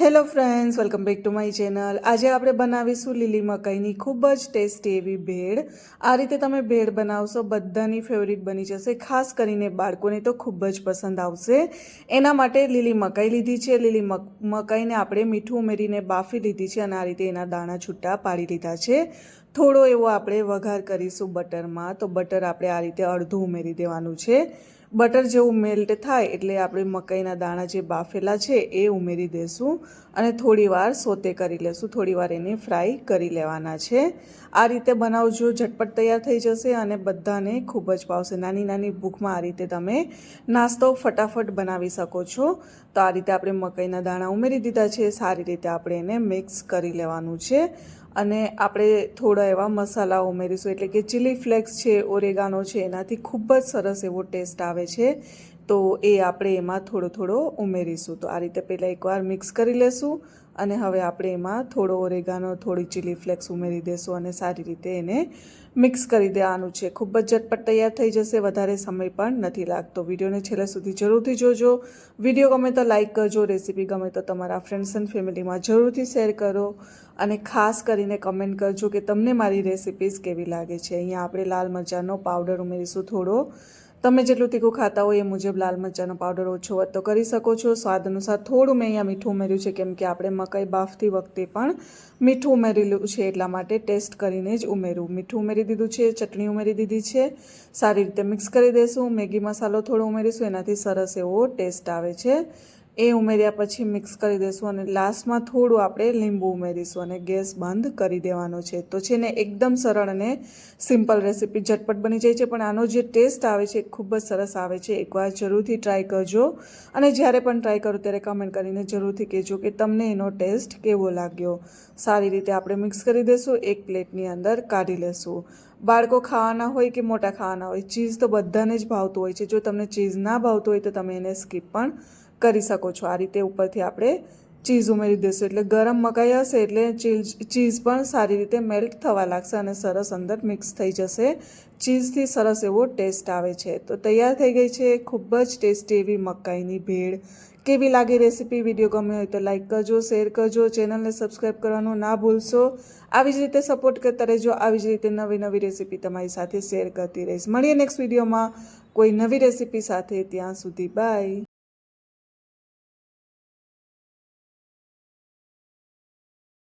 Hello friends, welcome back to my channel. આજે આપણે બનાવીશું લીલી મકાઈની ખૂબ જ ટેસ્ટી એવી ભેળ. આ રીતે તમે ભેળ બનાવશો, બધાની ફેવરિટ બની જશે, ખાસ કરીને બાળકોને તો ખૂબ જ પસંદ આવશે. એના માટે લીલી મકાઈ લીધી છે. લીલી મકાઈને આપણે મીઠું ઉમેરીને બાફી લીધી છે અને આ રીતે એના દાણા છૂટા પાડી લીધા છે. થોડો એવો આપણે વઘાર કરીશું બટરમાં. તો બટર આપણે આ રીતે અડધું ઉમેરી દેવાનું છે. બટર જેવું મેલ્ટ થાય એટલે આપણે મકાઈના દાણા જે બાફેલા છે એ ઉમેરી દેશું અને થોડીવાર સોતે કરી લેશું. થોડીવાર એને ફ્રાય કરી લેવાના છે. આ રીતે બનાવજો, ઝટપટ તૈયાર થઈ જશે અને બધાને ખૂબ જ ભાવશે. નાની નાની ભૂખમાં આ રીતે તમે નાસ્તો ફટાફટ બનાવી શકો છો. તો આ રીતે આપણે મકાઈના દાણા ઉમેરી દીધા છે. સારી રીતે આપણે એને મિક્સ કરી લેવાનું છે. અને આપણે થોડા એવા મસાલા ઉમેરીશું. એટલે કે ચીલી ફ્લેક્સ છે ઓરેગાનો છે, એનાથી ખૂબ જ સરસ એવો ટેસ્ટ આવે છે. તો એ આપણે એમાં થોડો થોડો ઉમેરીશું. તો આ રીતે પહેલાં એકવાર મિક્સ કરી લેશું અને હવે આપણે એમાં થોડો ઓરેગાનો, થોડી ચીલી ફ્લેક્સ ઉમેરી દેશું અને સારી રીતે એને મિક્સ કરી દેવાનું છે ખૂબ જ ઝટપટ તૈયાર થઈ જશે, વધારે સમય પણ નથી લાગતો. વિડીયોને છેલ્લે સુધી જરૂરથી જોજો. વીડિયો ગમે તો લાઇક કરજો, રેસીપી ગમે તો તમારા ફ્રેન્ડ્સ એન્ડ ફેમિલીમાં જરૂરથી શેર કરો અને ખાસ કરીને કમેન્ટ કરજો કે તમને મારી રેસિપીઝ કેવી લાગે છે. અહીંયા આપણે લાલ મરચાંનો પાવડર ઉમેરીશું થોડો તમે જેટલું તીખું ખાતા હોય એ મુજબ લાલ મરચાંનો પાવડર ઓછો વધતો કરી શકો છો. સ્વાદ અનુસાર થોડું મેં અહીંયા મીઠું ઉમેર્યું છે, કેમ કે આપણે મકાઈ બાફતી વખતે પણ મીઠું ઉમેરેલું છે, એટલા માટે ટેસ્ટ કરીને જ ઉમેરું. મીઠું ઉમેરી દીધું છે, ચટણી ઉમેરી દીધી છે, સારી રીતે મિક્સ કરી દઈશું મેગી મસાલો થોડો ઉમેરીશું, એનાથી સરસ એવો ટેસ્ટ આવે છે. એ ઉમેર્યા પછી મિક્સ કરી દઈશું અને લાસ્ટમાં થોડું આપણે લીંબુ ઉમેરીશું અને ગેસ બંધ કરી દેવાનો છે. તો છે ને એકદમ સરળ અને સિમ્પલ રેસીપી ઝટપટ બની જાય છે. પણ આનો જે ટેસ્ટ આવે છે ખૂબ જ સરસ આવે છે. એકવાર જરૂરથી ટ્રાય કરજો. અને જ્યારે પણ ટ્રાય કરો ત્યારે કમેન્ટ કરીને જરૂરથી કહેજો કે તમને એનો ટેસ્ટ કેવો લાગ્યો. સારી રીતે આપણે મિક્સ કરી દઈશું એક પ્લેટની અંદર કાઢી લેશું. બાળકો ખાવાના હોય કે મોટા ખાવાના હોય ચીઝ તો બધાને જ ભાવતું હોય છે. જો તમને ચીઝ ના ભાવતું હોય તો તમે એને સ્કીપ પણ કરી શકો છો. આ રીતે ઉપરથી આપણે ચીઝ ઉમેરી દઈશું. એટલે ગરમ મકાઈ હશે એટલે ચીઝ પણ સારી રીતે મેલ્ટ થવા લાગશે અને સરસ અંદર મિક્સ થઈ જશે. ચીઝથી સરસ એવો ટેસ્ટ આવે છે. તો તૈયાર થઈ ગઈ છે ખૂબ જ ટેસ્ટી એવી મકાઈની ભેળ. કેવી લાગી રેસીપી? વીડિયો ગમે હોય તો લાઇક કરજો શેર કરજો ચેનલને સબસ્ક્રાઈબ કરવાનું ના ભૂલશો. આવી જ રીતે સપોર્ટ કરતા રહેજો. આવી જ રીતે નવી નવી રેસીપી તમારી સાથે શેર કરતી રહીશ. મળીએ નેક્સ્ટ વિડીયોમાં. કોઈ નવી રેસીપી સાથે ત્યાં સુધી બાય